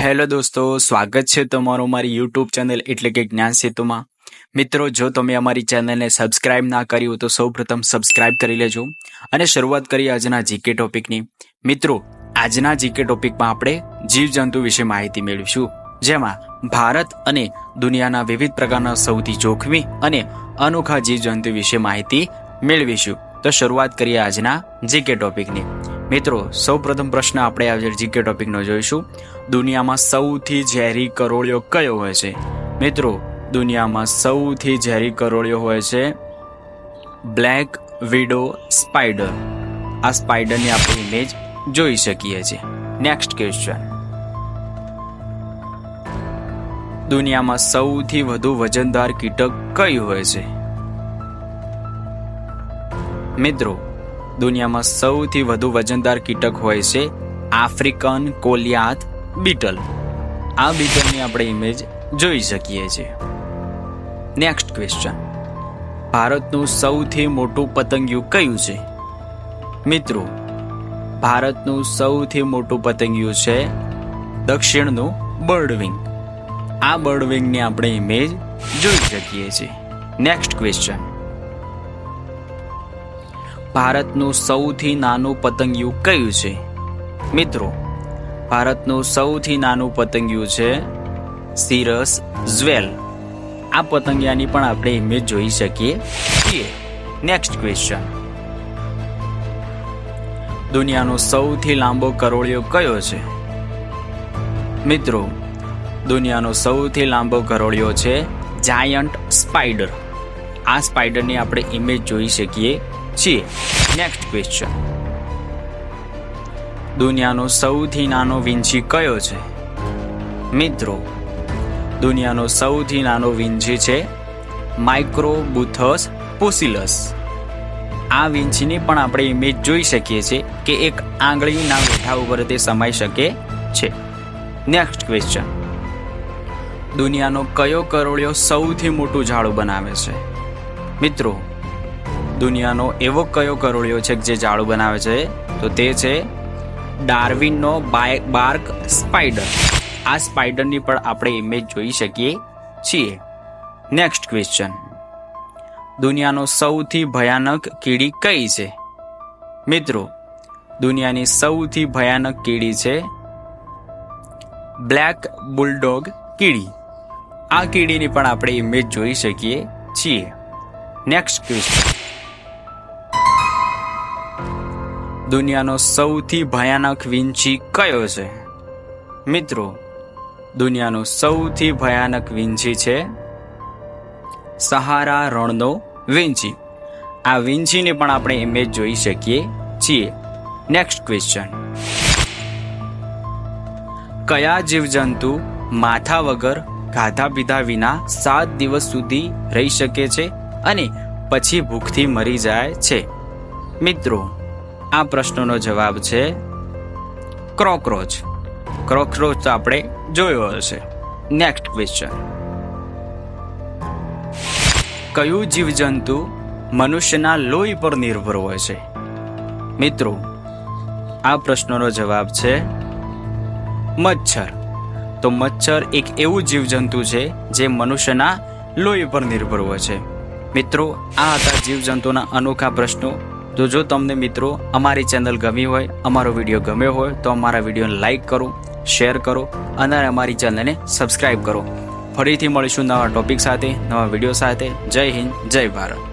Hello દોસ્તો, સ્વાગત છે તમારું મારી યુટ્યુબ ચેનલ એટલે કે જ્ઞાન સેતુમાં. મિત્રો, જો તમે અમારી ચેનલને સબસ્ક્રાઇબ ના કરી હોય તો સૌપ્રથમ સબસ્ક્રાઇબ કરી લેજો અને શરૂઆત કરીએ આજના જીકે ટોપિકની. મિત્રો, આજના જીકે ટોપિકમાં આપણે જીવજંતુ વિશે માહિતી મેળવીશું, જેમાં ભારત અને દુનિયાના વિવિધ પ્રકારના સૌથી જોખમી અને અનોખા જીવજંતુ વિશે માહિતી મેળવીશું. તો શરૂઆત કરીએ આજના જીકે ટોપિકની. મિત્રો, સૌપ્રથમ પ્રશ્ન આપણે આજે જીકે ટોપિકનો જોઈશું. દુનિયામાં સૌથી ઝેરી કરોળિયો કયો હોય છે? મિત્રો, દુનિયામાં સૌથી ઝેરી કરોળિયો હોય છે બ્લેક વિડો સ્પાઈડર. આ સ્પાઈડરની આપણે ઇમેજ જોઈ શકીએ છીએ. નેક્સ્ટ ક્વેશ્ચન દુનિયામાં સૌથી વધુ વજનદાર કીટક કયું હોય છે? મિત્રો દુનિયામાં સૌથી વધુ વજનદાર કીટક હોય છે આફ્રિકન કોલિયાત બીટલ. આ બીટલની આપણે ઇમેજ જોઈ શકીએ છીએ. નેક્સ્ટ ક્વેશ્ચન ભારતનું સૌથી મોટું પતંગિયું કયું છે? મિત્રો, ભારતનું સૌથી મોટું પતંગિયું છે દક્ષિણનું બર્ડવિંગ. આ બર્ડવિંગની આપણે ઇમેજ જોઈ શકીએ છીએ. નેક્સ્ટ ક્વેશ્ચન ભારતનું સૌથી નાનું પતંગિયું કયું છે? મિત્રો, ભારતનું સૌથી નાનું પતંગિયું છે સિરસ જ્વેલ આ પતંગિયાની પણ આપણે ઇમેજ જોઈ શકીએ. છીએ. નેક્સ્ટ ક્વેશ્ચન દુનિયાનો સૌથી લાંબો કરોળિયો કયો છે? મિત્રો, દુનિયાનો સૌથી લાંબો કરોળિયો છે જાયન્ટ સ્પાઈડર આ સ્પાઈડરની આપણે ઇમેજ જોઈ શકીએ. છીએ નેક્સ્ટ ક્વેશ્ચન દુનિયાનો સૌથી નાનો વિંછી કયો છે? મિત્રો, દુનિયાનો સૌથી નાનો વિંછી છે માઇક્રોબુથસ પોસિલસ આ વિંછીની પણ આપણે ઇમેજ જોઈ શકીએ છીએ કે એક આંગળીના વેઠા ઉપર તે સમાઈ શકે છે. નેક્સ્ટ ક્વેશ્ચન દુનિયાનો કયો કરોળિયો સૌથી મોટું ઝાડું બનાવે છે? મિત્રો દુનિયાનો એવો કયો કરોળિયો છે જે ઝાડું બનાવે છે? તો તે છે ડાર્વિનનો બાય, બાર્ક સ્પાઈડર. આ સ્પાઈડરની પણ આપણે ઇમેજ જોઈ શકીએ છીએ. નેક્સ્ટ ક્વેશ્ચન દુનિયાનો સૌથી ભયાનક કીડી કઈ છે? મિત્રો, દુનિયાની સૌથી ભયાનક કીડી છે બ્લેક બુલડોગ કીડી. આ કીડીની પણ આપણે ઇમેજ જોઈ શકીએ છીએ. નેક્સ્ટ ક્વેશ્ચન દુનિયાનો સૌથી ભયાનક વિંછી કયો છે? મિત્રો, દુનિયાનો સૌથી ભયાનક વિંછી છે સહારા રણનો વિંછી. આ વિંછીની પણ આપણે ઇમેજ જોઈ શકીએ છીએ. નેક્સ્ટ ક્વેશ્ચન કયા જીવજંતુ માથા વગર ખાધા પીધા વિના સાત દિવસ સુધી રહી શકે છે અને પછી ભૂખથી મરી જાય છે? મિત્રો આ પ્રશ્નનો જવાબ છે ક્રોકરોચ ક્રોકરોચ તો આપણે જોયો હશે. નેક્સ્ટ ક્વેશ્ચન કયું જીવજંતુ મનુષ્યના લોહી પર નિર્ભર હોય છે? મિત્રો, આ પ્રશ્નનો જવાબ છે મચ્છર. તો મચ્છર એક એવું જીવજંતુ છે જે મનુષ્યના લોહી પર નિર્ભર હોય છે. મિત્રો, આ હતા જીવજંતુના અનોખા પ્રશ્નો. તો જો તમને મિત્રો અમારી ચેનલ ગમી હોય, અમારો વીડિયો ગમ્યો હોય, તો અમારા વિડીયોને લાઈક કરો, શેર કરો અને અમારી ચેનલને સબસ્ક્રાઈબ કરો. ફરીથી મળીશું નવા ટોપિક સાથે, નવા વીડિયો સાથે. જય હિન્દ, જય ભારત.